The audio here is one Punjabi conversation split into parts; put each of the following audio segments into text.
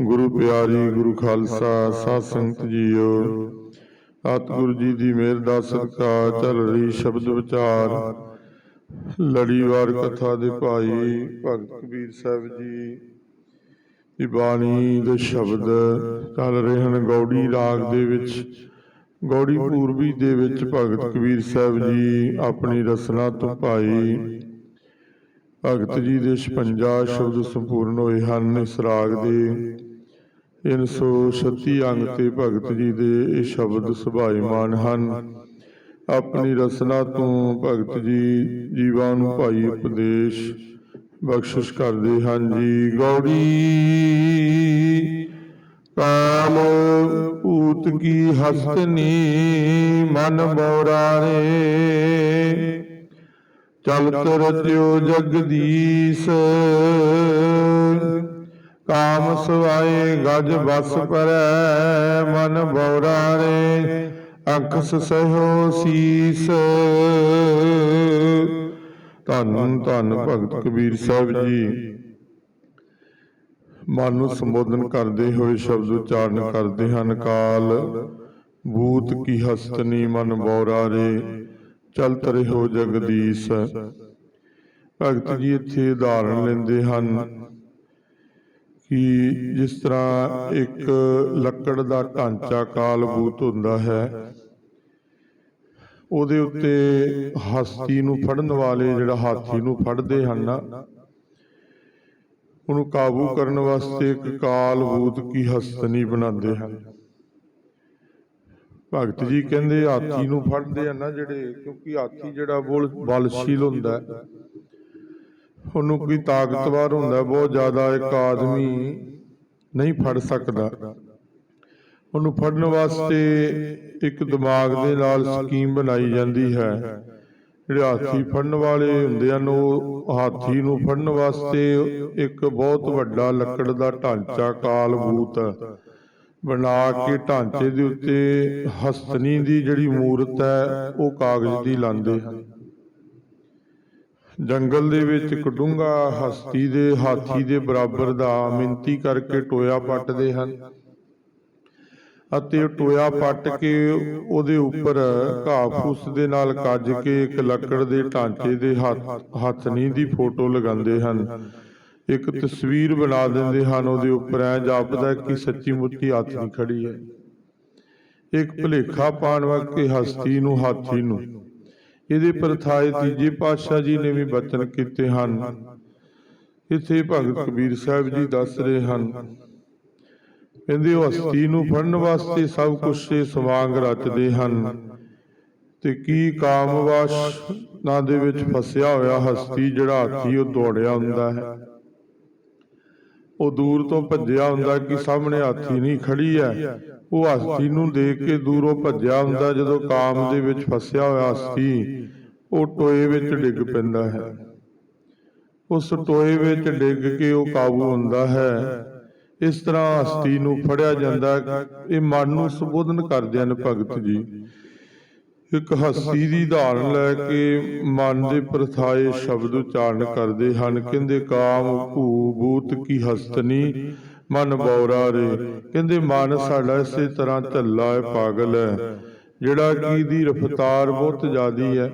ਗੁਰੂ ਪਿਆਰੀ ਗੁਰੂ ਖਾਲਸਾ, ਸਾਧ ਸੰਗਤ ਜੀਓ। ਸਤਿਗੁਰੂ ਜੀ ਦੀ ਮਿਹਰ ਦਾ ਸਦਕਾ ਚੱਲ ਰਹੀ ਸ਼ਬਦ ਵਿਚਾਰ। ਲੜੀਵਾਰ ਕਥਾ ਦੇ ਭਾਈ ਭਗਤ ਕਬੀਰ ਸਾਹਿਬ ਜੀ। ਦੀ ਬਾਣੀ ਦੇ ਸ਼ਬਦ ਚੱਲ ਰਹੇ ਹਨ ਗੌੜੀ ਰਾਗ ਦੇ ਵਿੱਚ। ਗੌੜੀ ਪੂਰਬੀ ਦੇ ਵਿੱਚ ਭਗਤ ਕਬੀਰ ਸਾਹਿਬ ਜੀ ਆਪਣੀ ਰਸਨਾ ਤੋਂ ਭਾਈ ਭਗਤ ਜੀ ਦੇ 56 ਸ਼ਬਦ ਸੰਪੂਰਨ ਹੋਏ ਹਨ ਇਸ ਰਾਗ ਦੇ। 336 ਅੰਗ ਤੇ ਭਗਤ ਜੀ ਦੇ ਇਹ ਸ਼ਬਦ ਸੁਭਾਈਮਾਨ ਹਨ। ਆਪਣੀ ਰਸਨਾ ਤੋਂ ਭਗਤ ਜੀ ਜੀਵਾਂ ਨੂੰ ਭਾਈ ਉਪਦੇਸ਼ ਬਖਸ਼ਿਸ਼ ਕਰਦੇ ਹਨ ਜੀ। ਗੌੜੀ ਕਾਲ ਊਤ ਕੀ ਹਸਤਨੀ ਮਨ ਬੋਰਾਰੇ ਚਲਤ ਰਚਿਓ ਜਗਦੀਸ਼। ਕਾਮ ਸਵਾਏ ਗਜ ਬਸ ਪਰੈ ਮਨ ਬੋਰਾਰੇ ਅਕਸ ਸਹਿਓ ਸੀਸ। ਧੰਨ ਧੰਨ ਭਗਤ ਕਬੀਰ ਸਾਹਿਬ ਜੀ। ਮਨ ਨੂੰ ਸੰਬੋਧਨ ਕਰਦੇ ਹੋਏ ਸ਼ਬਦ ਉਚਾਰਨ ਕਰਦੇ ਹਨ ਕਾਲ। ਭੂਤ ਕੀ ਹਸਤਨੀ ਮਨ ਬੋਰਾਰੇ ਚਲਤ ਰਹੋ ਜਗਦੀਸ਼। ਭਗਤ ਜੀ ਇੱਥੇ ਉਦਾਹਰਣ ਲੈਂਦੇ ਹਨ ਕਿ ਜਿਸ ਤਰ੍ਹਾਂ ਇੱਕ ਲੱਕੜ ਦਾ ਢਾਂਚਾ ਕਾਲਬੂਤ ਹੁੰਦਾ ਹੈ, ਉਹਦੇ ਉੱਤੇ ਹਸਤੀ ਨੂੰ ਫੜਨ ਵਾਲੇ ਜਿਹੜਾ ਹਾਥੀ ਨੂੰ ਫੜਦੇ ਹਨ ਨਾ ਉਹਨੂੰ ਕਾਬੂ ਕਰਨ ਵਾਸਤੇ ਇੱਕ ਕਾਲਬੂਤ ਕੀ ਹਸਤਨੀ ਬਣਾਉਂਦੇ ਹਨ। ਭਗਤ ਜੀ ਕਹਿੰਦੇ ਹਾਥੀ ਨੂੰ ਫੜਦੇ ਆ ਨਾ ਜਿਹੜੇ ਕਿਉਂਕਿ ਹਾਥੀ ਜਿਹੜਾ ਬੋਲ ਬਲਸ਼ੀਲ ਹੁੰਦਾ। ਉਹਨੂੰ ਕੋਈ ਤਾਕਤਵਰ ਹੁੰਦਾ ਬਹੁਤ ਜ਼ਿਆਦਾ ਇੱਕ ਆਦਮੀ ਨਹੀਂ ਫੜ ਸਕਦਾ। ਉਹਨੂੰ ਫੜਨ ਵਾਸਤੇ ਇੱਕ ਦਿਮਾਗ ਦੇ ਨਾਲ ਸਕੀਮ ਬਣਾਈ ਜਾਂਦੀ ਹੈ। ਜਿਹੜੇ ਹਾਥੀ ਫੜਨ ਵਾਲੇ ਹੁੰਦੇ ਹਨ ਉਹ ਹਾਥੀ ਨੂੰ ਫੜਨ ਵਾਸਤੇ ਇੱਕ ਬਹੁਤ ਵੱਡਾ ਲੱਕੜ ਦਾ ਢਾਂਚਾ ਕਾਲਬੂਤ ਬਣਾ ਕੇ ਢਾਂਚੇ ਦੇ ਉੱਤੇ ਹਸਤਨੀ ਦੀ ਜਿਹੜੀ ਮੂਰਤ ਹੈ ਉਹ ਕਾਗਜ਼ ਦੀ ਲਾਉਂਦੇ ਹਨ। ਜੰਗਲ ਦੇ ਵਿੱਚ ਇੱਕ ਡੂੰਘਾ ਹਸਤੀ ਦੇ ਹਾਥੀ ਦੇ ਬਰਾਬਰ ਦਾ ਮਿੰਤੀ ਕਰਕੇ ਟੋਇਆ ਪੱਟਦੇ ਹਨ। ਅਤੇ ਉਹ ਟੋਇਆ ਪੱਟ ਕੇ ਉਹਦੇ ਉੱਪਰ ਘਾਹ ਫੂਸ ਦੇ ਨਾਲ ਕੱਜ ਕੇ ਇੱਕ ਲੱਕੜ ਦੇ ਢਾਂਚੇ ਦੇ ਹੱਥ ਹੱਥਨੀ ਦੀ ਫੋਟੋ ਲਗਾਉਂਦੇ ਹਨ। ਇੱਕ ਤਸਵੀਰ ਬਣਾ ਦਿੰਦੇ ਹਨ, ਉਹਦੇ ਉੱਪਰ ਐ ਜਾਪਦਾ ਕਿ ਸੱਚੀ ਮੁੱਚੀ ਹਾਥੀ ਖੜੀ ਹੈ। ਇੱਕ ਭੁਲੇਖਾ ਪਾਣ ਵਾਸਤੇ ਹਸਤੀ ਨੂੰ, ਹਾਥੀ ਨੂੰ। ਇਹਦੇ ਪ੍ਰਥਾਏ ਤੀਜੇ ਪਾਤਸ਼ਾਹ ਜੀ ਨੇ ਵੀ ਬਚਨ ਕੀਤੇ ਹਨ। ਇੱਥੇ ਭਗਤ ਕਬੀਰ ਸਾਹਿਬ ਜੀ ਦੱਸ ਰਹੇ ਹਨ। ਕਹਿੰਦੇ ਉਹ ਹਸਤੀ ਨੂੰ ਫੜਨ ਵਾਸਤੇ ਸਭ ਕੁਝ ਇਹ ਸਵਾਂਗ ਰਚਦੇ ਹਨ। ਤੇ ਕੀ ਕਾਮਵਾਸ਼ ਨਾ ਦੇ ਵਿੱਚ ਫਸਿਆ ਹੋਇਆ ਹਸਤੀ ਜਿਹੜਾ ਹਾਥੀ ਉਹ ਦੌੜਿਆ ਹੁੰਦਾ ਹੈ। ਉਹ ਦੂਰ ਤੋਂ ਭੱਜਿਆ ਹੁੰਦਾ ਕਿ ਸਾਹਮਣੇ ਹਾਥੀ ਨਹੀਂ ਖੜੀ ਹੈ। ਉਹ ਹਸਤੀ ਨੂੰ ਦੇਖ ਕੇ ਦੂਰੋਂ ਭੱਜਿਆ ਹੁੰਦਾ ਜਦੋਂ ਕਾਮ ਦੇ ਵਿੱਚ ਫਸਿਆ ਹੋਇਆ ਹਸਤੀ ਉਹ ਟੋਏ ਵਿੱਚ ਡਿੱਗ ਪੈਂਦਾ ਹੈ। ਉਸ ਟੋਏ ਵਿੱਚ ਡਿੱਗ ਕੇ ਉਹ ਕਾਬੂ ਹੁੰਦਾ ਹੈ। ਇਸ ਤਰ੍ਹਾਂ ਹਸਤੀ ਨੂੰ ਫੜਿਆ ਜਾਂਦਾ। ਇਹ ਮਨ ਨੂੰ ਸੰਬੋਧਨ ਕਰਦੇ ਹਨ ਭਗਤ ਜੀ। ਇੱਕ ਹਸਤੀ ਦੀ ਧਾਰਨ ਲੈ ਕੇ ਮਨ ਦੇ ਪ੍ਰਥਾਏ ਸ਼ਬਦ ਉਚਾਰਨ ਕਰਦੇ ਹਨ। ਕਹਿੰਦੇ, ਕਾਮ ਭੂ ਬੂਤ ਕੀ ਹਸਤਨੀ, ਮਨ ਬੌਰਾ ਰੇ। ਕਹਿੰਦੇ, ਮਨ ਸਾਡਾ ਇਸੇ ਤਰ੍ਹਾਂ ਝੱਲਾ ਹੈ, ਪਾਗਲ ਹੈ, ਜਿਹੜਾ ਕਿ ਦੀ ਰਫਤਾਰ ਬਹੁਤ ਜ਼ਿਆਦੀ ਹੈ।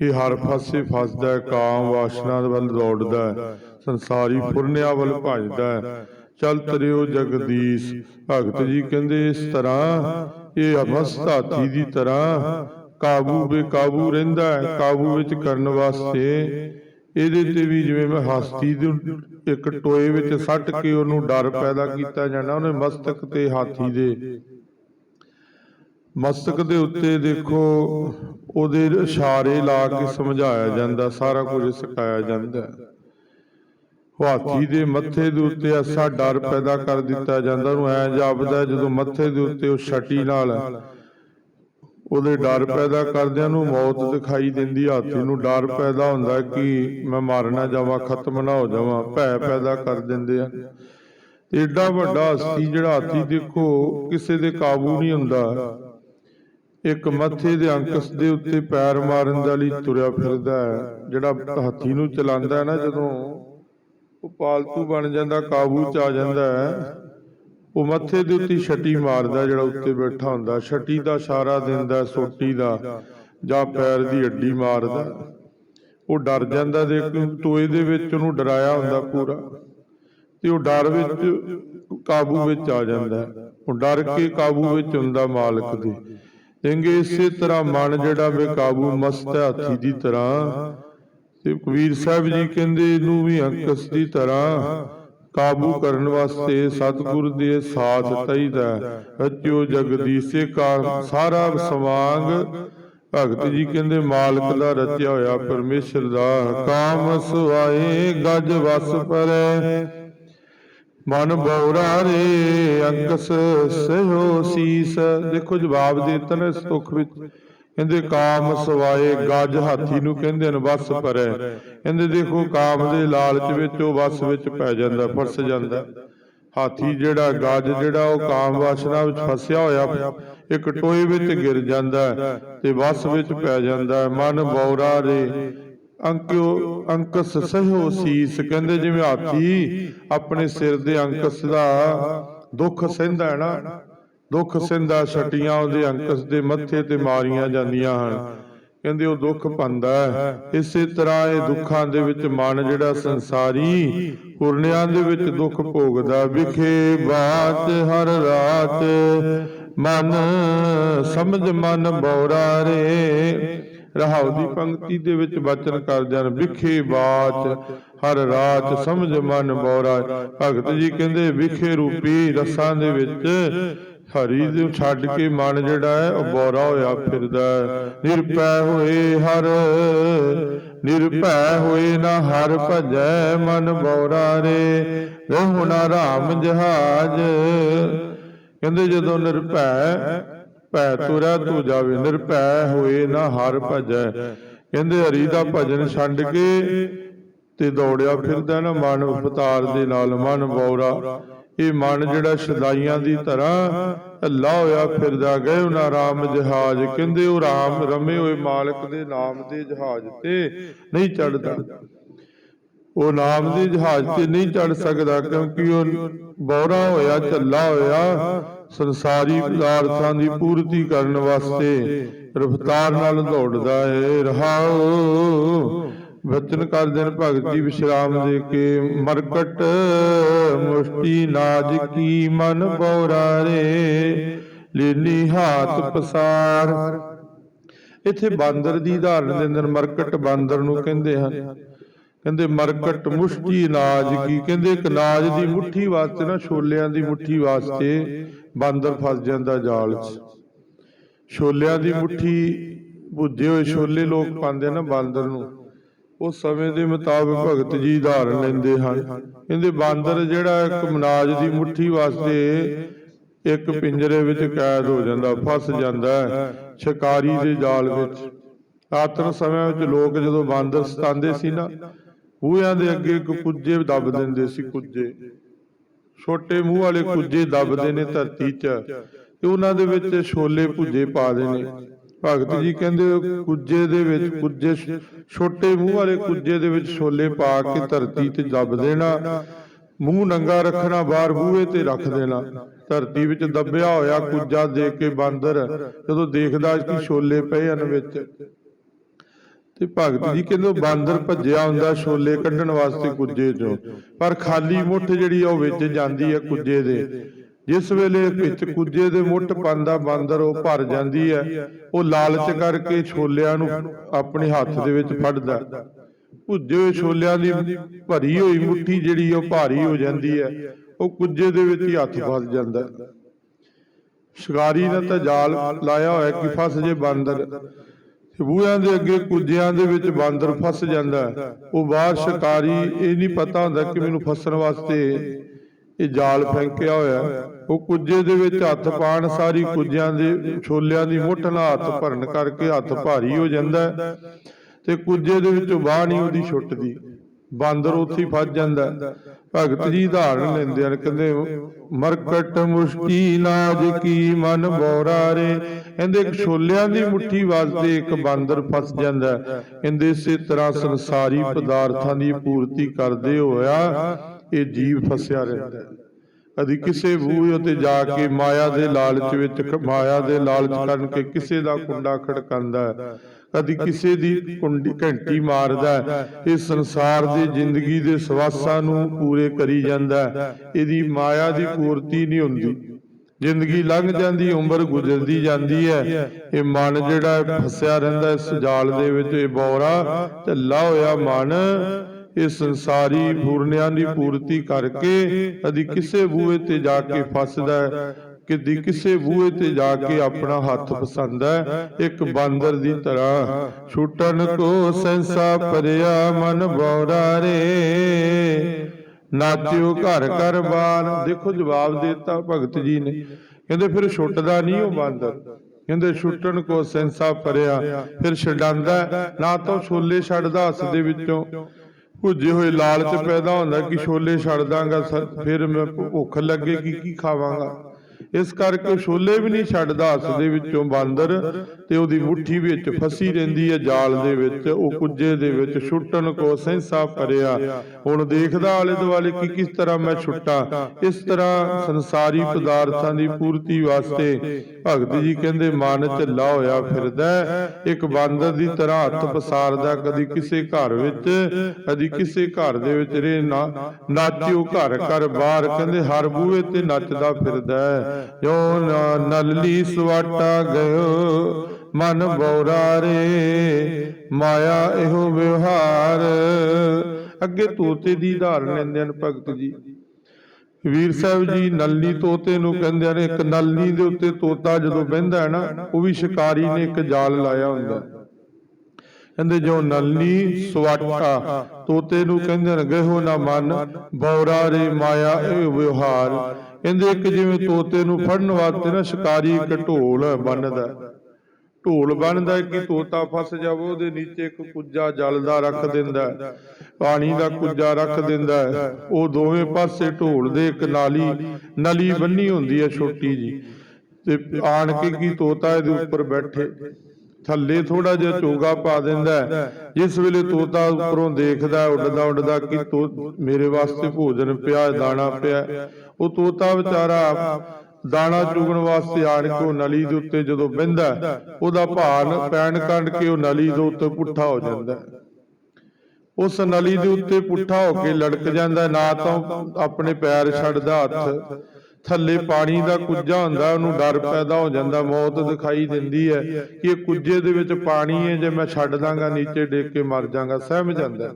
ਇਹ ਹਰ ਪਾਸੇ ਫਸਦਾ ਹੈ, ਕਾਮ ਵਾਸ਼ਨਾ ਵੱਲ ਦੌੜਦਾ ਹੈ, ਸੰਸਾਰੀ ਫੁਰਨਿਆਂ ਵੱਲ ਭਜਦਾ ਹੈ। ਚਲ ਤਰਿਓ ਜਗਦੀਸ਼, ਭਗਤ ਜੀ ਕਹਿੰਦੇ, ਇਸ ਤਰ੍ਹਾਂ ਇਹ ਅਮਸਤ ਦੀ ਤਰ੍ਹਾਂ ਕਾਬੂ ਬੇਕਾਬੂ ਰਹਿੰਦਾ ਹੈ, ਕਾਬੂ ਵਿੱਚ ਕਰਨ ਵਾਸਤੇ ਇਹਦੇ ਤੇ ਵੀ ਜਿਵੇਂ ਮੈਂ ਹਸਤੀ ਦੇ ਇੱਕ ਟੋਏ ਵਿੱਚ ਸੱਟ ਕੇ ਉਹਨੂੰ ਡਰ ਪੈਦਾ ਕੀਤਾ ਜਾਂਦਾ, ਉਹਨੇ ਮਸਤਕ ਤੇ ਹਾਥੀ ਦੇ ਮਸਤਕ ਦੇ ਉੱਤੇ ਦੇਖੋ, ਉਹਦੇ ਇਸ਼ਾਰੇ ਲਾ ਕੇ ਸਮਝਾਇਆ ਜਾਂਦਾ, ਸਾਰਾ ਕੁਝ ਸਿਖਾਇਆ ਜਾਂਦਾ ਹੈ। ਹਾਥੀ ਦੇ ਮੱਥੇ ਦੇ ਉੱਤੇ ਐਸਾ ਡਰ ਪੈਦਾ ਕਰ ਦਿੱਤਾ ਜਾਂਦਾ। ਉਹਨੂੰ ਐ ਜਾਪਦਾ ਜਦੋਂ ਮੱਥੇ ਦੇ ਉੱਤੇ ਉਹ ਛਟੀ ਨਾਲ ਉਹਦੇ ਡਰ ਪੈਦਾ ਕਰਦਿਆਂ ਨੂੰ ਮੌਤ ਦਿਖਾਈ ਦਿੰਦੀ। ਹਾਥੀ ਨੂੰ ਡਰ ਪੈਦਾ ਹੁੰਦਾ ਕਿ ਮੈਂ ਮਰ ਨਾ ਜਾਵਾਂ, ਖਤਮ ਨਾ ਹੋ ਜਾਵਾਂ, ਭੈ ਪੈਦਾ ਕਰ ਦਿੰਦੇ ਆ। ਏਡਾ ਵੱਡਾ ਹਸਤੀ ਜਿਹੜਾ ਹਾਥੀ ਦੇਖੋ ਕਿਸੇ ਦੇ ਕਾਬੂ ਨਹੀਂ ਹੁੰਦਾ। ਇੱਕ ਮੱਥੇ ਦੇ ਅੰਕਸ ਦੇ ਉੱਤੇ ਪੈਰ ਮਾਰਨ ਦਾ ਲਈ ਤੁਰਿਆ ਫਿਰਦਾ ਹੈ। ਜਿਹੜਾ ਹਾਥੀ ਨੂੰ ਚਲਾਉਂਦਾ ਹੈ ਨਾ ਜਦੋਂ ਉਹ ਪਾਲਤੂ ਬਣ ਜਾਂਦਾ ਕਾਬੂ ਚ ਆ ਜਾਂਦਾ ਹੈ। ਉਹ ਮੱਥੇ ਦੇ ਉੱਤੇ ਛਟੀ ਮਾਰਦਾ ਜਿਹੜਾ ਉੱਤੇ ਬੈਠਾ ਹੁੰਦਾ। ਛਟੀ ਦਾ ਇਸ਼ਾਰਾ ਦਿੰਦਾ ਸੋਟੀ ਦਾ ਜਾਂ ਪੈਰ ਦੀ ਹੱਡੀ ਮਾਰਦਾ। ਉਹ ਡਰ ਜਾਂਦਾ ਕੇ ਟੋਏ ਦੇ ਵਿੱਚ ਉਹਨੂੰ ਡਰਾਇਆ ਹੁੰਦਾ ਪੂਰਾ। ਤੇ ਉਹ ਡਰ ਵਿੱਚ ਕਾਬੂ ਵਿੱਚ ਆ ਜਾਂਦਾ। ਉਹ ਡਰ ਕੇ ਕਾਬੂ ਵਿੱਚ ਹੁੰਦਾ ਮਾਲਕ ਦੇ। ਕਹਿੰਗੇ ਇਸੇ ਤਰ੍ਹਾਂ ਮਨ ਜਿਹੜਾ ਬੇਕਾਬੂ ਮਸਤ ਹੈ ਹਾਥੀ ਦੀ ਤਰ੍ਹਾਂ ਤੇ ਕਬੀਰ ਸਾਹਿਬ ਜੀ ਕਹਿੰਦੇ ਇਹਨੂੰ ਵੀ ਅੰਕਸ ਦੀ ਤਰ੍ਹਾਂ ਕਾਬੂ ਕਰਨ ਵਾਸਤੇ ਸਤਿਗੁਰ ਦੇ ਸਾਥ ਚਾਹੀਦਾ ਰਚਿਓ ਜਗਦੀਸ਼ੇ ਕਾ ਸਾਰਾ ਸਵਾਂਗ ਭਗਤ ਜੀ ਕਹਿੰਦੇ ਮਾਲਕ ਦਾ ਰਚਿਆ ਹੋਇਆ ਪਰਮੇਸ਼ਰ ਦਾ ਕਾਮ ਸੁਆਏ ਗਜ ਵਸ ਪਰੈ। ਮਨ ਬੌਰਾ ਰੇ, ਅੰਕਸ ਸਹਿਓ ਸੀਸ। ਦੇਖੋ ਜਵਾਬ ਦੇ ਦਿੱਤਾ ਨਾ ਸੁਖ ਵਿੱਚ। ਕਹਿੰਦੇ ਕਾਮ ਸਵਾਏ ਗੱਜ ਹਾਥੀ ਨੂੰ ਕਹਿੰਦੇ ਨੇ ਵਸ ਪਰੈ। ਕਹਿੰਦੇ ਦੇਖੋ ਕਾਮ ਦੇ ਲਾਲਚ ਵਿੱਚ ਉਹ ਵਸ ਵਿੱਚ ਪੈ ਜਾਂਦਾ ਫਸ ਜਾਂਦਾ। ਹਾਥੀ ਜਿਹੜਾ ਗੱਜ ਜਿਹੜਾ ਉਹ ਕਾਮ ਵਾਸਨਾ ਵਿੱਚ ਫਸਿਆ ਹੋਇਆ ਇੱਕ ਟੋਏ ਵਿੱਚ ਗਿਰ ਜਾਂਦਾ ਤੇ ਵਸ ਵਿੱਚ ਪੈ ਜਾਂਦਾ। ਮਨ ਬੌਰਾ ਰੇ। ਅੰਕਿਓ ਅੰਕਸ ਸਹਿਓ ਸੀਸ। ਕਹਿੰਦੇ ਜਿਵੇਂ ਹਾਥੀ ਆਪਣੇ ਸਿਰ ਦੇ ਅੰਕਸ ਦਾ ਦੁੱਖ ਸਹਿੰਦਾ ਹੈ ਨਾ। ਦੁੱਖ ਸਿੰਦਾ ਛਟੀਆਂ ਉਹਦੇ ਅੰਕਸ ਦੇ ਮੱਥੇ ਤੇ ਮਾਰੀਆਂ ਜਾਂਦੀਆਂ ਹਨ। ਕਹਿੰਦੇ ਉਹ ਦੁੱਖ ਪੰਦਾ ਇਸੇ ਤਰ੍ਹਾਂ ਇਹ ਦੁੱਖਾਂ ਦੇ ਵਿੱਚ ਮਨ ਜਿਹੜਾ ਸੰਸਾਰੀ ਪੁਰਨਿਆਂ ਦੇ ਵਿੱਚ ਦੁੱਖ ਭੋਗਦਾ। ਵਿਖੇ ਬਾਤ ਹਰ ਰਾਤ ਮਨ ਸਮਝ ਮਨ ਬੌਰਾ ਰੇ। ਰਹਾਉ ਦੀ ਪੰਕਤੀ ਦੇ ਵਿੱਚ ਬਚਨ ਕਰਦੇ ਹਨ ਵਿਖੇ ਬਾਤ ਹਰ ਰਾਤ ਸਮਝ ਮਨ ਬੌਰਾ। ਭਗਤ ਜੀ ਕਹਿੰਦੇ ਵਿਖੇ ਰੂਪੀ ਰਸਾਂ ਦੇ ਵਿੱਚ ਹਰੀ ਨੂੰ ਛੱਡ ਕੇ ਮਨ ਜਿਹੜਾ ਹੈ ਉਹ ਬੌਰਾ ਹੋਇਆ ਫਿਰਦਾ ਹੈ। ਨਿਰਭੈ ਹੋਏ ਹਰ ਨਿਰਭੈ ਹੋਏ ਨਾ ਹਰ ਭਜੈ ਮਨ ਬੌਰਾ ਰੇ। ਰਹੋ ਨਾ ਰਾਮ ਜਹਾਜ। ਕਹਿੰਦੇ ਜਦੋਂ ਨਿਰਭੈ ਭੈ ਤੁਰਿਆ ਤੂੰ ਜਾਵੇ ਨਿਰਭੈ ਹੋਏ ਨਾ ਹਰ ਭਜੈ। ਕਹਿੰਦੇ ਹਰੀ ਦਾ ਭਜਨ ਛੱਡ ਕੇ ਤੇ ਦੌੜਿਆ ਫਿਰਦਾ ਨਾ ਮਨ ਅਵਤਾਰ ਦੇ ਨਾਲ ਮਨ ਬੌਰਾ। ਇਹ ਮਨ ਜਿਹੜਾ ਸ਼ਦਾਈਆਂ ਦੀ ਤਰ੍ਹਾਂ ਹੱਲਾ ਹੋਇਆ ਫਿਰਦਾ ਗਏ ਉਹਨਾਂ ਰਾਮ ਜਹਾਜ਼ ਕਹਿੰਦੇ ਉਹ ਰਾਮ ਰਮੇ ਹੋਏ ਮਾਲਕ ਦੇ ਨਾਮ ਦੇ ਜਹਾਜ਼ ਤੇ ਨਹੀਂ ਚੜਦਾ ਉਹ ਨਾਮ ਦੇ ਜਹਾਜ਼ ਤੇ ਨਹੀਂ ਚੜ ਸਕਦਾ ਕਿਉਂਕਿ ਉਹ ਬੌਰਾ ਹੋਇਆ ਝੱਲਾ ਹੋਇਆ ਸੰਸਾਰੀ ਪਦਾਰਥਾਂ ਦੀ ਪੂਰਤੀ ਕਰਨ ਵਾਸਤੇ ਰਫਤਾਰ ਨਾਲ ਦੌੜਦਾ ਏ ਰਹਾਉ ਵਚਨ ਕਰਦੇ ਨੇ ਭਗਤ ਜੀ ਵਿਸ਼ਰਾਮ ਦੇ ਕੇ ਮਰਕਟ ਮੁਸ਼ਟੀ ਨਾਜ ਕੀ ਮਨ ਬੌਰਾ ਰੇ ਹਾਥ ਪਸਾਰ। ਇੱਥੇ ਬਾਂਦਰ ਦੀ ਉਦਾਹਰਨ ਦਿੰਦੇ ਨੇ ਮਰਕਟ ਬਾਂਦਰ ਨੂੰ ਕਹਿੰਦੇ ਹਨ। ਕਹਿੰਦੇ ਮਰਕਟ ਮੁਸ਼ਟੀ ਅਨਾਜ ਕੀ, ਕਹਿੰਦੇ ਇੱਕ ਨਾਜ ਦੀ ਮੁੱਠੀ ਵਾਸਤੇ ਨਾ, ਛੋਲਿਆਂ ਦੀ ਮੁੱਠੀ ਵਾਸਤੇ ਬਾਂਦਰ ਫਸ ਜਾਂਦਾ ਜਾਲ 'ਚ। ਛੋਲਿਆਂ ਦੀ ਮੁੱਠੀ ਭੁੱਜੇ ਹੋਏ ਛੋਲੇ ਲੋਕ ਪਾਉਂਦੇ ਨਾ ਬਾਂਦਰ ਨੂੰ। ਉਸ ਸਮੇਂ ਦੇ ਮੁਤਾਬਕ ਭਗਤ ਜੀ ਉਦਾਹਰਨ ਲੈਂਦੇ ਹਨ। ਕਹਿੰਦੇ ਬਾਂਦਰ ਜਿਹੜਾ ਇੱਕ ਮਨਾਜ ਦੀ ਮੁੱਠੀ ਵਾਸਤੇ ਇੱਕ ਪਿੰਜਰੇ ਵਿੱਚ ਕੈਦ ਹੋ ਜਾਂਦਾ, ਫਸ ਜਾਂਦਾ ਸ਼ਿਕਾਰੀ ਦੇ ਜਾਲ ਵਿੱਚ। ਆਤਨ ਸਮੇਂ ਵਿੱਚ ਲੋਕ ਜਦੋਂ ਬਾਂਦਰ ਸਤਾਉਂਦੇ ਸੀ ਨਾ, ਬੂਹਿਆਂ ਦੇ ਅੱਗੇ ਇੱਕ ਕੁੱਜੇ ਦੱਬ ਦਿੰਦੇ ਸੀ ਕੁੱਜੇ। ਛੋਟੇ ਮੂੰਹ ਵਾਲੇ ਕੁੱਜੇ ਦੱਬਦੇ ਨੇ ਧਰਤੀ 'ਚ ਤੇ ਉਹਨਾਂ ਦੇ ਵਿੱਚ ਛੋਲੇ ਭੁੱਜੇ ਪਾ ਦੇਣੇ। ਭਗਤ ਜੀ ਕਹਿੰਦੇ ਕੁੱਜੇ ਦੇ ਵਿੱਚ ਕੁੱਜੇ ਛੋਟੇ ਮੂੰਹ ਵਾਲੇ ਕੁੱਜੇ ਦੇ ਵਿੱਚ ਛੋਲੇ ਪਾ ਕੇ ਧਰਤੀ ਤੇ ਦੱਬ ਦੇਣਾ। ਮੂੰਹ ਨੰਗਾ ਰੱਖਣਾ ਬਾਹਰ ਬੂਹੇ ਤੇ ਰੱਖ ਦੇਣਾ। ਧਰਤੀ ਵਿੱਚ ਦੱਬਿਆ ਹੋਇਆ ਕੁੱਜਾ ਦੇਖ ਕੇ ਬਾਂਦਰ। ਜਦੋਂ ਦੇਖਦਾ ਕਿ ਛੋਲੇ ਪਏ ਹਨ ਵਿੱਚ। ਤੇ ਭਗਤ ਜੀ ਕਹਿੰਦੇ ਬਾਂਦਰ ਭੱਜਿਆ ਹੁੰਦਾ ਛੋਲੇ ਕੱਢਣ ਵਾਸਤੇ ਕੁੱਜੇ ਚੋਂ। ਪਰ ਖਾਲੀ ਮੁੱਠ ਜਿਹੜੀ ਉਹ ਵਿੱਚ ਜਾਂਦੀ ਹੈ ਕੁੱਜੇ ਦੇ। ਜਿਸ ਵੇਲੇ ਵਿੱਚ ਕੁੱਜੇ ਦੇ ਮੁੱਠ ਪਾਉਂਦਾ ਬਾਂਦਰ ਉਹ ਭਰ ਜਾਂਦੀ ਹੈ, ਉਹ ਲਾਲਚ ਕਰਕੇ ਛੋਲਿਆਂ ਨੂੰ ਆਪਣੇ ਹੱਥ ਦੇ ਵਿੱਚ ਫੜਦਾ ਭੁੱਜੇ ਛੋਲਿਆਂ ਦੀ ਭਰੀ ਹੋਈ ਮੁੱਠੀ ਜਿਹੜੀ ਉਹ ਭਾਰੀ ਹੋ ਜਾਂਦੀ ਹੈ, ਉਹ ਕੁੱਜੇ ਦੇ ਵਿੱਚ ਹੀ ਹੱਥ ਫਸ ਜਾਂਦਾ ਸ਼ਿਕਾਰੀ ਨੇ ਤਾਂ ਜਾਲ ਲਾਇਆ ਹੋਇਆ ਕਿ ਫਸ ਜੇ ਬਾਂਦਰ। ਬੂਹਿਆਂ ਦੇ ਅੱਗੇ ਕੁੱਜਿਆਂ ਦੇ ਵਿੱਚ ਬਾਂਦਰ ਫਸ ਜਾਂਦਾ ਉਹ ਬਾਹਰ ਸ਼ਿਕਾਰੀ ਇਹ ਨਹੀਂ ਪਤਾ ਹੁੰਦਾ ਕਿ ਮੈਨੂੰ ਫਸਣ ਵਾਸਤੇ ਇਹ ਜਾਲ ਫੈਂਕਿਆ ਹੋਇਆ ਉਹ ਕੁੱਜੇ ਦੇ ਵਿੱਚ ਹੱਥ ਪਾਣ ਸਾਰੀ ਕੁੱਜਿਆਂ ਦੇ ਛੋਲਿਆਂ ਦੀ ਮੁੱਠ ਨਾਲ ਹੱਥ ਭਰਨ ਕਰਕੇ ਹੱਥ ਭਾਰੀ ਹੋ ਜਾਂਦਾ ਤੇ ਕੁੱਜੇ ਦੇ ਵਿੱਚੋਂ ਬਾਹ ਨਹੀਂ ਉਹਦੀ ਛੁੱਟਦੀ। ਬਾਂਦਰ ਉੱਥੇ ਹੀ ਫਸ ਜਾਂਦਾ। ਭਗਤ ਜੀ ਧਾਰਨ ਲੈਂਦੇ ਹਨ ਕਹਿੰਦੇ ਮਰਕਟ ਮੁਸ਼ਕੀ ਨਾਜ ਕੀ ਮਨ ਬੋਰਾ ਰੇ। ਕਹਿੰਦੇ ਇੱਕ ਛੋਲਿਆਂ ਦੀ ਮੁੱਠੀ ਵਾਸਤੇ ਇੱਕ ਬਾਂਦਰ ਫਸ ਜਾਂਦਾ। ਕਹਿੰਦੇ ਇਸੇ ਤਰ੍ਹਾਂ ਸੰਸਾਰੀ ਪਦਾਰਥਾਂ ਦੀ ਪੂਰਤੀ ਕਰਦੇ ਹੋਇਆ ਇਹ ਜੀਵ ਫਸਿਆ ਰਹਿੰਦਾ ਹੈ। ਕਦੀ ਕਿਸੇ ਬੂਹੇ ਉੱਤੇ ਜਾ ਕੇ ਮਾਇਆ ਦੇ ਲਾਲਚ ਵਿੱਚ ਮਾਇਆ ਦੇ ਲਾਲਚ ਕਰਨ ਕੇ ਕਿਸੇ ਦਾ ਕੁੰਡਾ ਖੜਕਾਉਂਦਾ ਹੈ। ਕਦੀ ਕਿਸੇ ਦੀ ਕੁੰਡੀ ਘੰਟੀ ਮਾਰਦਾ ਹੈ। ਇਹ ਸੰਸਾਰ ਦੀ ਜ਼ਿੰਦਗੀ ਦੇ ਸਵਾਸਾਂ ਨੂੰ ਪੂਰੇ ਕਰੀ ਜਾਂਦਾ ਹੈ। ਇਹਦੀ ਮਾਇਆ ਦੀ ਪੂਰਤੀ ਨਹੀਂ ਹੁੰਦੀ। ਜ਼ਿੰਦਗੀ ਲੰਘ ਜਾਂਦੀ ਉਮਰ ਗੁਜ਼ਰਦੀ ਜਾਂਦੀ ਹੈ। ਇਹ ਮਨ ਜਿਹੜਾ ਫਸਿਆ ਰਹਿੰਦਾ ਇਸ ਜਾਲ ਦੇ ਵਿੱਚ ਇਹ ਬੌਰਾ ਢੱਲਾ ਹੋਇਆ ਮਨ ਇਹ ਸੰਸਾਰੀ ਪੂਰਨਿਆਂ ਦੀ ਪੂਰਤੀ ਕਰਕੇ ਕਦੀ ਕਿਸੇ ਬੂਹੇ ਤੇ ਜਾ ਕੇ ਫਸਦਾ ਹੈ ਕਦੀ ਕਿਸੇ ਬੂਹੇ ਤੇ ਜਾ ਕੇ ਆਪਣਾ ਹੱਥ ਫਸਾਉਂਦਾ ਹੈ ਇੱਕ ਬਾਂਦਰ ਦੀ ਤਰ੍ਹਾਂ ਛੁੱਟਣ ਕੋ ਸੰਸਾ ਪਰਿਆ ਮਨ ਬੌਰਾ ਰੇ। ਨਾਚਿਓ ਘਰ ਘਰ ਬਾਰ ਦੇਖੋ ਜਵਾਬ ਦਿੱਤਾ ਭਗਤ ਜੀ ਨੇ। ਕਹਿੰਦੇ ਫਿਰ ਛੁੱਟਦਾ ਨਹੀਂ ਉਹ ਬਾਂਦਰ। ਕਹਿੰਦੇ ਛੁੱਟਣ ਕੋ ਸੰਸਾ ਪਰਿਆ ਫਿਰ ਛਡਾਂਦਾ ਨਾ ਤਾਂ ਛੋਲੇ ਛੱਡਦਾ ਹੱਸ ਦੇ ਵਿੱਚੋਂ। ਭੁੱਜੇ ਹੋਏ ਲਾਲਚ ਪੈਦਾ ਹੁੰਦਾ ਕਿ ਛੋਲੇ ਛੱਡ ਦਾਂਗਾ ਫਿਰ ਮੈਂ ਭੁੱਖ ਲੱਗੇਗੀ ਕੀ ਖਾਵਾਂਗਾ? ਇਸ ਕਰਕੇ ਛੋਲੇ ਵੀ ਨਹੀਂ ਛੱਡਦਾ ਹੱਸ ਦੇ ਵਿੱਚੋਂ ਬਾਂਦਰ, ਤੇ ਉਹਦੀ ਮੁੱਠੀ ਵਿੱਚ ਫਸੀ ਰਹਿੰਦੀ ਹੈ ਜਾਲ ਦੇ ਵਿੱਚ, ਉਹ ਕੁੱਜੇ ਦੇ ਵਿੱਚ ਛੁੱਟਣ ਕੋ ਸੈਂਸਾ ਭਰਿਆ। ਹੁਣ ਦੇਖਦਾ ਆਲੇ ਦੁਆਲੇ ਕਿ ਕਿਸ ਤਰ੍ਹਾਂ ਮੈਂ ਛੁੱਟਾਂ। ਇਸ ਤਰ੍ਹਾਂ ਸੰਸਾਰੀ ਪਦਾਰਥਾਂ ਦੀ ਪੂਰਤੀ ਵਾਸਤੇ ਭਗਤ ਜੀ ਕਹਿੰਦੇ, ਮਨ ਝੱਲਾ ਹੋਇਆ ਫਿਰਦਾ ਇੱਕ ਬਾਂਦਰ ਦੀ ਤਰ੍ਹਾਂ ਹੱਥ ਪਸਾਰਦਾ ਕਦੀ ਕਿਸੇ ਘਰ ਵਿੱਚ, ਕਦੀ ਕਿਸੇ ਘਰ ਦੇ ਵਿੱਚ ਰੇ ਨਾ, ਨਾਚਿਓ ਘਰ ਘਰ ਬਾਹਰ। ਕਹਿੰਦੇ, ਹਰ ਬੂਹੇ ਤੇ ਨੱਚਦਾ ਫਿਰਦਾ ਜੋ ਨਲਲੀ ਸਵਾਟਾ ਗਇਓ, ਮਨ ਬੌਰਾ ਰੇ, ਮਾਇਆ ਇਹੋ ਵਿਵਹਾਰ ਅੱਗੇ ਤੋਤੇ ਦੀ ਧਾਰਨ ਲੈਂਦੇ ਹਨ ਭਗਤ ਜੀ। ਵੀਰ ਸਾਹਿਬ ਜੀ ਨਲਨੀ ਤੋਤੇ ਨੂੰ ਕਹਿੰਦੇ ਨੇ ਇੱਕ ਨਲਨੀ ਦੇ ਉੱਤੇ ਤੋਤਾ ਜਦੋਂ ਬਹਿੰਦਾ ਹੈ ਨਾ, ਉਹ ਵੀ ਸ਼ਿਕਾਰੀ ਨੇ ਇੱਕ ਜਾਲ ਲਾਇਆ ਹੁੰਦਾ। ਕਹਿੰਦੇ ਜੋ ਨਲਨੀ ਸਵਾਟਾ, ਤੋਤੇ ਨੂੰ ਕਹਿੰਦੇ ਨੇ ਗਹਿਓ ਨਾ ਮਨ, ਬੌਰਾ ਰੇ, ਮਾਇਆ ਇਹ ਵਿਵਹਾਰ ਕਹਿੰਦੇ ਇੱਕ ਜਿਵੇਂ ਤੋਤੇ ਨੂੰ ਫੜਨ ਵਾਸਤੇ ਨਾ ਸ਼ਿਕਾਰੀ ਇੱਕ ਢੋਲ ਬੰਨਦਾ। ਢੋਲ ਬਣਦਾ ਹੈ ਕਿ ਤੋਤਾ ਫਸ ਜਾਵੇ ਉਹਦੇ ਨੀਚੇ ਇੱਕ ਕੁੱਜਾ ਜਲ ਦਾ ਰੱਖ ਦਿੰਦਾ। ਪਾਣੀ ਦਾ ਕੁੱਜਾ ਰੱਖ ਦਿੰਦਾ। ਉਹ ਦੋਵੇਂ ਪਾਸੇ ਢੋਲ ਦੇ ਇੱਕ ਨਾਲੀ ਨਲੀ। ਬੰਨੀ ਹੁੰਦੀ ਹੈ ਛੋਟੀ ਜੀ ਤੇ ਆਣ ਕੇ ਕੀ ਤੋਤਾ ਇਹਦੇ ਉੱਪਰ ਬੈਠੇ। ਥੱਲੇ ਥੋੜਾ ਜਿਹਾ ਚੋਗਾ ਪਾ ਦਿੰਦਾ। ਜਿਸ ਵੇਲੇ ਤੋਤਾ ਉੱਪਰੋਂ ਦੇਖਦਾ ਉੱਡਦਾ ਉੱਡਦਾ ਕਿ ਤੋ ਮੇਰੇ ਵਾਸਤੇ ਭੋਜਨ ਪਿਆ ਦਾਣਾ ਪਿਆ। ਉਹ ਤੋਤਾ ਵਿਚਾਰਾ ਦਾਣਾ ਚੁਗਣ ਵਾਸਤੇ ਆਣ ਕੇ ਉਹ ਨਲੀ ਦੇ ਉੱਤੇ ਜਦੋਂ ਬਹਿੰਦਾ ਉਹਦਾ ਭਾਰ ਪੈਣ ਕੰਡ ਕੇ ਉਹ ਨਲੀ ਦੇ ਉੱਤੇ ਪੁੱਠਾ ਹੋ ਜਾਂਦਾ। ਉਸ ਨਲੀ ਦੇ ਉੱਤੇ ਪੁੱਠਾ ਹੋ ਕੇ ਲੜਕ ਜਾਂਦਾ ਨਾ ਤਾਂ ਆਪਣੇ ਪੈਰ ਛੱਡਦਾ ਹੱਥ ਥੱਲੇ ਪਾਣੀ ਦਾ ਕੁੱਜਾ ਹੁੰਦਾ ਉਹਨੂੰ ਡਰ ਪੈਦਾ ਹੋ ਜਾਂਦਾ ਮੌਤ ਦਿਖਾਈ ਦਿੰਦੀ ਹੈ ਕਿ ਇਹ ਕੁੱਜੇ ਦੇ ਵਿੱਚ ਪਾਣੀ ਹੈ ਜੇ ਮੈਂ ਛੱਡ ਦਾਂਗਾ ਨੀਚੇ ਡਿੱਗ ਕੇ ਮਰ ਜਾਵਾਂਗਾ ਸਹਿਮ ਜਾਂਦਾ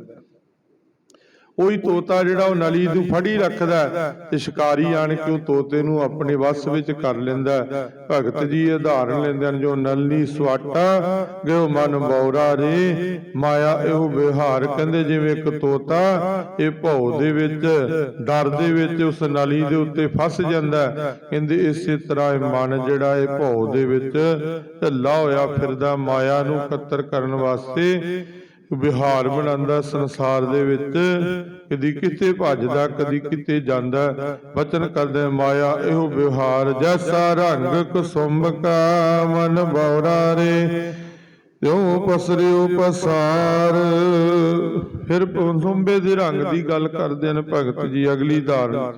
ਹੈ। ਤੋਤਾ ਜਿਹੜਾ ਉਹ ਨਲੀ ਨੂੰ ਫੜੀ ਰੱਖਦਾ ਤੇ ਸ਼ਿਕਾਰੀ ਆਣ ਕੇ ਉਹ ਤੋਤੇ ਨੂੰ ਆਪਣੇ ਵੱਸ ਵਿੱਚ ਕਰ ਲੈਂਦਾ ਭਗਤ ਜੀ ਇਹ ਲੈਂਦੇ ਹਨ, ਜੋ ਨਲਨੀ ਸਵਾਟਾ, ਗਿਓ ਮਨ ਬੌਰਾ ਰੇ, ਮਾਇਆ ਇਹੋ ਵਿਹਾਰ। ਕਹਿੰਦੇ ਜਿਵੇਂ ਇੱਕ ਤੋਤਾ, ਇਹ ਭੌ ਦੇ ਵਿੱਚ, ਡਰ ਦੇ ਵਿੱਚ ਉਸ ਨਲੀ ਦੇ ਉੱਤੇ ਫਸ ਜਾਂਦਾ ਕਹਿੰਦੇ ਇਸੇ ਤਰ੍ਹਾਂ ਇਹ ਮਨ ਜਿਹੜਾ ਇਹ ਭੌ ਦੇ ਵਿੱਚ ਢੱਲਾ ਹੋਇਆ ਫਿਰਦਾ ਮਾਇਆ ਨੂੰ ਕਤਰ ਕਰਨ ਵਾਸਤੇ। ਵਿਹਾਰ ਬਣਾਉਂਦਾ ਸੰਸਾਰ ਦੇ ਵਿੱਚ। ਕਦੀ ਕਿਤੇ ਭੱਜਦਾ, ਕਦੀ ਕਿਤੇ ਜਾਂਦਾ। ਬਚਨ ਕਰਦੇ, ਮਾਇਆ, ਇਹੋ ਵਿਹਾਰ ਜੈਸਾ ਰੰਗ ਕੁਸੁੰਭ ਕਾ ਮਨ ਬੌਰਾ ਰੇ। ਜੋ ਪਸਰਿਓ ਪਸਾਰ। ਫਿਰ ਸੁੰਬੇ ਦੇ ਰੰਗ ਦੀ ਗੱਲ ਕਰਦੇ ਨੇ ਭਗਤ ਜੀ ਅਗਲੀ ਧਾਰਨ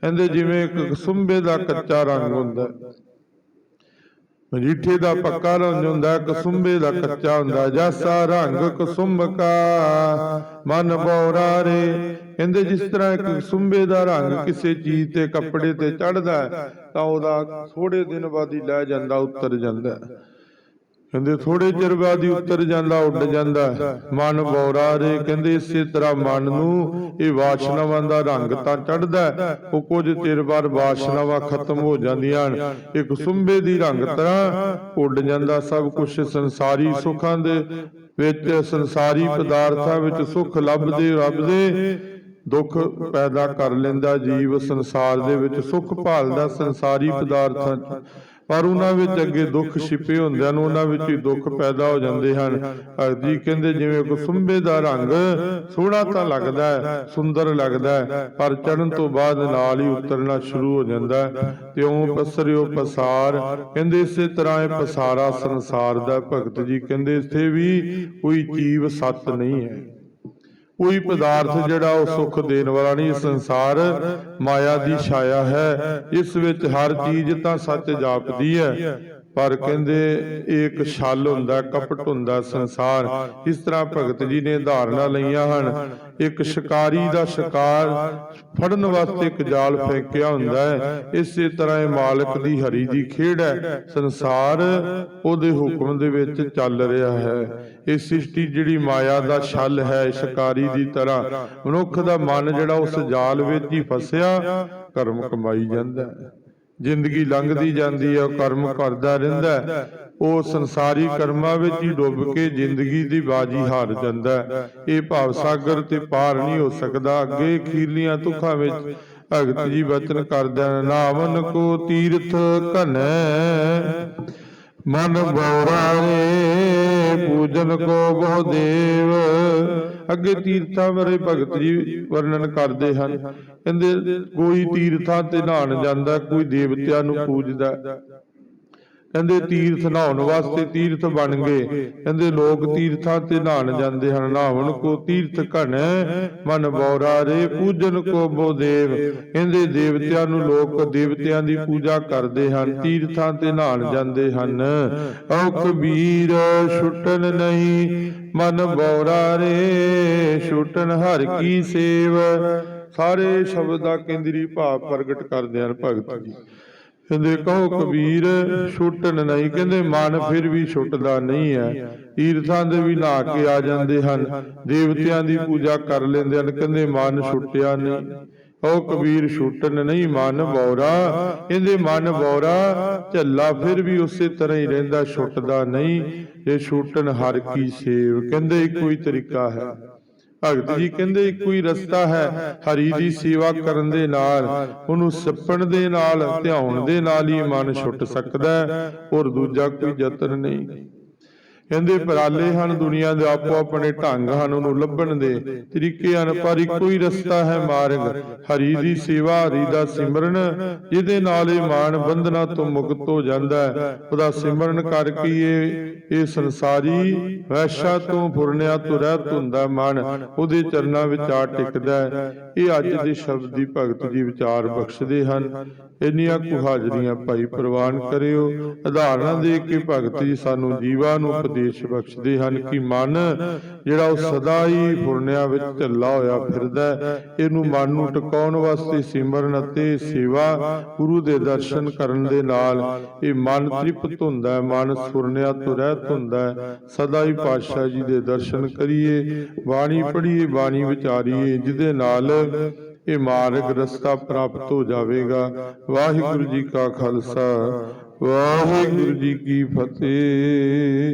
ਕਹਿੰਦੇ ਜਿਵੇਂ ਇੱਕ ਸੁੰਬੇ ਦਾ ਕੱਚਾ ਰੰਗ ਹੁੰਦਾ ਮਜੀਠੇ ਦਾ ਪੱਕਾ ਰੰਗ ਹੁੰਦਾ ਕਸੁੰਬੇ ਦਾ ਕੱਚਾ ਹੁੰਦਾ। ਜੈਸਾ ਰੰਗ ਕਸੁੰਭ ਕਾ ਮਨ ਬੌਰਾ ਰੇ। ਕਹਿੰਦੇ ਜਿਸ ਤਰ੍ਹਾਂ ਇੱਕ ਕਸੁੰਬੇ ਦਾ ਰੰਗ ਕਿਸੇ ਚੀਜ਼ ਤੇ ਕੱਪੜੇ ਤੇ ਚੜਦਾ ਤਾਂ ਉਹਦਾ ਥੋੜੇ ਦਿਨ ਬਾਅਦ ਹੀ ਲੈ ਜਾਂਦਾ ਉਤਰ ਜਾਂਦਾ ਕਹਿੰਦੇ ਥੋੜੇ ਚਿਰ ਬਾਅਦ ਹੀ ਉੱਤਰ ਜਾਂਦਾ, ਉੱਡ ਜਾਂਦਾ ਮਨ ਬੌਰਾ ਰੇ, ਕਹਿੰਦੇ ਇਸੇ ਤਰ੍ਹਾਂ ਮਨ ਨੂੰ ਇਹ ਵਾਸ਼ਨਾਵਾਂ ਦਾ ਰੰਗ ਤਾਂ ਚੜਦਾ ਉਹ ਕੁਝ ਚਿਰ ਬਾਅਦ ਵਾਸ਼ਨਾਵਾਂ ਖਤਮ ਹੋ ਜਾਂਦੀਆਂ ਇੱਕ ਸੁੰਬੇ ਦੀ ਰੰਗ ਤਰ੍ਹਾਂ ਉੱਡ ਜਾਂਦਾ, ਸਭ ਕੁਝ ਸੰਸਾਰੀ ਸੁੱਖਾਂ ਦੇ ਵਿੱਚ, ਸੰਸਾਰੀ ਪਦਾਰਥਾਂ ਵਿੱਚ ਸੁੱਖ ਲੱਭਦੇ ਲੱਭਦੇ ਦੁੱਖ ਪੈਦਾ ਕਰ ਲੈਂਦਾ, ਜੀਵ ਸੰਸਾਰ ਦੇ ਵਿੱਚ ਸੁੱਖ ਭਾਲਦਾ, ਸੰਸਾਰੀ ਪਦਾਰਥਾਂ ਪਰ ਉਹਨਾਂ ਵਿੱਚ ਅੱਗੇ ਦੁੱਖ ਛਿਪੇ ਹੁੰਦਿਆਂ ਨੂੰ ਉਹਨਾਂ ਵਿੱਚ ਹੀ ਦੁੱਖ ਪੈਦਾ ਹੋ ਜਾਂਦੇ ਹਨ। ਭਗਤ ਜੀ ਕਹਿੰਦੇ ਜਿਵੇਂ ਕੁਸੁੰਬੇ ਦਾ ਰੰਗ ਸੋਹਣਾ ਤਾਂ ਲੱਗਦਾ ਹੈ ਸੁੰਦਰ ਲੱਗਦਾ ਹੈ ਪਰ ਚੜਨ ਤੋਂ ਬਾਅਦ ਨਾਲ ਹੀ ਉਤਰਨਾ ਸ਼ੁਰੂ ਹੋ ਜਾਂਦਾ ਹੈ। ਤੇ ਉਹ ਪਸਰਿਓ ਪਸਾਰ ਕਹਿੰਦੇ ਇਸੇ ਤਰ੍ਹਾਂ ਇਹ ਪਸਾਰਾ ਸੰਸਾਰ ਦਾ ਭਗਤ ਜੀ ਕਹਿੰਦੇ ਇੱਥੇ ਵੀ ਕੋਈ ਜੀਵ ਸੱਤ ਨਹੀਂ ਹੈ। ਕੋਈ ਪਦਾਰਥ ਜਿਹੜਾ ਉਹ ਸੁੱਖ ਦੇਣ ਵਾਲਾ ਨਹੀਂ ਸੰਸਾਰ ਮਾਇਆ ਦੀ ਛਾਇਆ ਹੈ। ਇਸ ਵਿੱਚ ਹਰ ਚੀਜ਼ ਤਾਂ ਸੱਚ ਜਾਪਦੀ ਹੈ। ਪਰ ਕਹਿੰਦੇ ਇੱਕ ਛਲ ਹੁੰਦਾ ਕਪਟ ਹੁੰਦਾ ਸੰਸਾਰ। ਇਸ ਤਰ੍ਹਾਂ ਭਗਤ ਜੀ ਨੇ ਧਾਰਨਾ ਲਈਆਂ ਹਨ। ਇੱਕ ਸ਼ਿਕਾਰੀ ਦਾ ਸ਼ਿਕਾਰ ਫੜਨ ਵਾਸਤੇ ਇੱਕ ਜਾਲ ਫੇਂਕਿਆ ਹੁੰਦਾ ਹੈ। ਇਸੇ ਤਰ੍ਹਾਂ ਇਹ ਮਾਲਕ ਦੀ ਹਰੀ ਦੀ ਖੇਡ ਹੈ। ਸੰਸਾਰ ਉਹਦੇ ਹੁਕਮ ਦੇ ਵਿੱਚ ਚੱਲ ਰਿਹਾ ਹੈ। ਇਹ ਸ੍ਰਿਸ਼ਟੀ ਜਿਹੜੀ ਮਾਇਆ ਦਾ ਛਲ ਹੈ ਸ਼ਿਕਾਰੀ ਦੀ ਤਰ੍ਹਾਂ ਮਨੁੱਖ ਦਾ ਮਨ ਜਿਹੜਾ ਉਸ ਜਾਲ ਵਿੱਚ ਹੀ ਫਸਿਆ, ਕਰਮ ਕਮਾਈ ਜਾਂਦਾ ਹੈ। ਜ਼ਿੰਦਗੀ ਲੰਘਦੀ ਜਾਂਦੀ ਹੈ, ਉਹ ਕਰਮ ਕਰਦਾ ਰਹਿੰਦਾ ਉਹ ਸੰਸਾਰੀ ਕਰਮਾਂ ਵਿੱਚ ਹੀ ਡੁੱਬ ਕੇ ਜ਼ਿੰਦਗੀ ਦੀ ਬਾਜੀ ਹਾਰ ਜਾਂਦਾ ਹੈ। ਇਹ ਭਾਵ ਸਾਗਰ ਤੇ ਪਾਰ ਨਹੀਂ ਹੋ ਸਕਦਾ। ਅੱਗੇ ਖੀਰਲੀਆਂ ਤੁਖਾਂ ਵਿੱਚ ਭਗਤ ਜੀ ਬਚਨ ਕਰਦਿਆਂ ਨਾਮਨ ਕੋ ਤੀਰਥ ਘਨੈ ਮਨ ਬੌਰਾ ਪੂਜਨ ਕੋ ਬਹੁ ਦੇਵ। ਅੱਗੇ ਤੀਰਥਾਂ ਬਾਰੇ ਭਗਤ ਜੀ ਵਰਣਨ ਕਰਦੇ ਹਨ। ਕਹਿੰਦੇ, ਕੋਈ ਤੀਰਥਾਂ ਤੇ ਨਹਾਣ ਜਾਂਦਾ, ਕੋਈ ਦੇਵਤਿਆਂ ਨੂੰ ਪੂਜਦਾ ਕਹਿੰਦੇ ਤੀਰਥ ਨਹਾਉਣ ਵਾਸਤੇ ਤੀਰਥ ਬਣ ਗਏ। ਕਹਿੰਦੇ ਲੋਕ ਤੀਰਥਾਂ ਤੇ ਨਹਾਣ ਜਾਂਦੇ ਹਨ। ਨਹਾਉਣ ਕੋ ਤੀਰਥ ਘਣੈ ਮਨ ਬੌਰਾ ਰੇ ਪੂਜਨ ਕੋ ਬੋ ਦੇਵ। ਕਹਿੰਦੇ ਦੇਵਤਿਆਂ ਨੂੰ ਲੋਕ ਦੇਵਤਿਆਂ ਦੀ ਪੂਜਾ ਕਰਦੇ ਹਨ। ਤੀਰਥਾਂ ਤੇ ਨਹਾਣ ਜਾਂਦੇ ਹਨ। ਓ ਕਬੀਰ ਛੁੱਟਣ ਨਹੀਂ ਮਨ ਬੌਰਾ ਰੇ ਛੁੱਟਣ ਹਰ ਕੀ ਸੇਵ। ਸਾਰੇ ਸ਼ਬਦ ਦਾ ਕੇਂਦਰੀ ਭਾਵ ਪ੍ਰਗਟ ਕਰਦੇ ਹਨ ਭਗਤ ਜੀ। ਕਹਿੰਦੇ ਕਹੋ ਕਬੀਰ ਛੁੱਟਣ ਨਹੀਂ। ਕਹਿੰਦੇ ਮਨ ਫਿਰ ਵੀ ਛੁੱਟਦਾ ਨਹੀਂ ਹੈ। ਤੀਰਥਾਂ ਦੇ ਵੀ ਨਹਾ ਕੇ ਆ ਜਾਂਦੇ ਹਨ। ਦੇਵਤਿਆਂ ਦੀ ਪੂਜਾ ਕਰ ਲੈਂਦੇ ਹਨ। ਕਹਿੰਦੇ ਮਨ ਛੁੱਟਿਆ ਨਹੀਂ। ਉਹ ਕਬੀਰ ਛੁੱਟਣ ਨਹੀਂ ਮਨ ਬੌਰਾ ਕਹਿੰਦੇ ਮਨ ਬੌਰਾ ਝੱਲਾ ਫਿਰ ਵੀ ਉਸੇ ਤਰ੍ਹਾਂ ਹੀ ਰਹਿੰਦਾ ਛੁੱਟਦਾ ਨਹੀਂ। ਇਹ ਛੁੱਟਣ ਹਰ ਕੀ ਸੇਵ। ਕਹਿੰਦੇ ਹੀ ਤਰੀਕਾ ਹੈ। ਭਗਤ ਜੀ ਕਹਿੰਦੇ ਇੱਕੋ ਹੀ ਰਸਤਾ ਹੈ, ਹਰੀ ਦੀ ਸੇਵਾ ਕਰਨ ਦੇ ਨਾਲ, ਉਹਨੂੰ ਸੱਪਣ ਦੇ ਨਾਲ, ਧਿਆਉਣ ਦੇ ਨਾਲ ਹੀ ਮਨ ਛੁੱਟ ਸਕਦਾ ਹੈ, ਔਰ ਦੂਜਾ ਕੋਈ ਯਤਨ ਨਹੀਂ। ਕਹਿੰਦੇ ਪਰਾਲੇ ਹਨ ਦੁਨੀਆ ਦੇ ਆਪੋ ਆਪਣੇ ਢੰਗ ਹਨ ਉਹਨੂੰ ਲੱਭਣ ਦੇ ਤਰੀਕੇ ਹਨ ਪਰ ਇੱਕੋ ਹੀ ਰਸਤਾ ਹੈ ਮਾਰਗ। ਹਰੀ ਦੀ ਸੇਵਾ ਹਰੀ ਦਾ ਸਿਮਰਨ ਜਿਹਦੇ ਨਾਲ ਇਹ ਮਾਨ ਬੰਧਨਾਂ ਤੋਂ ਮੁਕਤ ਹੋ ਜਾਂਦਾ ਹੈ। ਉਹਦਾ ਸਿਮਰਨ ਕਰਕੇ ਇਹ ਇਹ ਸੰਸਾਰੀ ਵੈਸ਼ਾ ਤੋਂ ਫੁਰਨਿਆਂ ਤੋਂ ਰਹਿਤ ਹੁੰਦਾ ਮਨ ਉਹਦੇ ਚਰਨਾਂ ਵਿੱਚ ਆ ਟਿਕਦਾ ਹੈ। ਇਹ ਅੱਜ ਦੇ ਸ਼ਬਦ ਦੀ ਭਗਤ ਜੀ ਵਿਚਾਰ ਬਖਸ਼ਦੇ ਹਨ। ਇੰਨੀਆਂ ਕੁ ਹਾਜ਼ਰੀਆਂ ਭਾਈ ਪ੍ਰਵਾਨ ਕਰਿਓ। ਉਦਾਹਰਨਾਂ ਦੇ ਕੇ ਭਗਤ ਜੀ ਸਾਨੂੰ ਜੀਵਾਂ ਨੂੰ ਉਪਦੇਸ਼ ਬਖਸ਼ਦੇ ਹਨ ਕਿ ਮਨ ਜਿਹੜਾ ਉਹ ਸਦਾ ਹੀ ਫੁਰਨਿਆਂ ਵਿੱਚ ਝੱਲਾ ਹੋਇਆ ਫਿਰਦਾ ਇਹਨੂੰ ਮਨ ਨੂੰ ਟਿਕਾਉਣ ਵਾਸਤੇ ਸਿਮਰਨ ਅਤੇ ਸੇਵਾ ਗੁਰੂ ਦੇ ਦਰਸ਼ਨ ਕਰਨ ਦੇ ਨਾਲ ਇਹ ਮਨ ਤ੍ਰਿਪਤ ਹੁੰਦਾ ਹੈ, ਮਨ ਸੁਰਨਿਆਂ ਤੋਂ ਰਹਿਤ ਹੁੰਦਾ ਹੈ। ਸਦਾ ਹੀ ਪਾਤਸ਼ਾਹ ਜੀ ਦੇ ਦਰਸ਼ਨ ਕਰੀਏ, ਬਾਣੀ ਪੜ੍ਹੀਏ, ਬਾਣੀ ਵਿਚਾਰੀਏ, ਜਿਹਦੇ ਨਾਲ ਇਹ ਮਾਰਗ ਰਸਤਾ ਪ੍ਰਾਪਤ ਹੋ ਜਾਵੇਗਾ। ਵਾਹਿਗੁਰੂ ਜੀ ਕਾ ਖਾਲਸਾ। ਵਾਹਿਗੁਰੂ ਜੀ ਕੀ ਫਤਿਹ।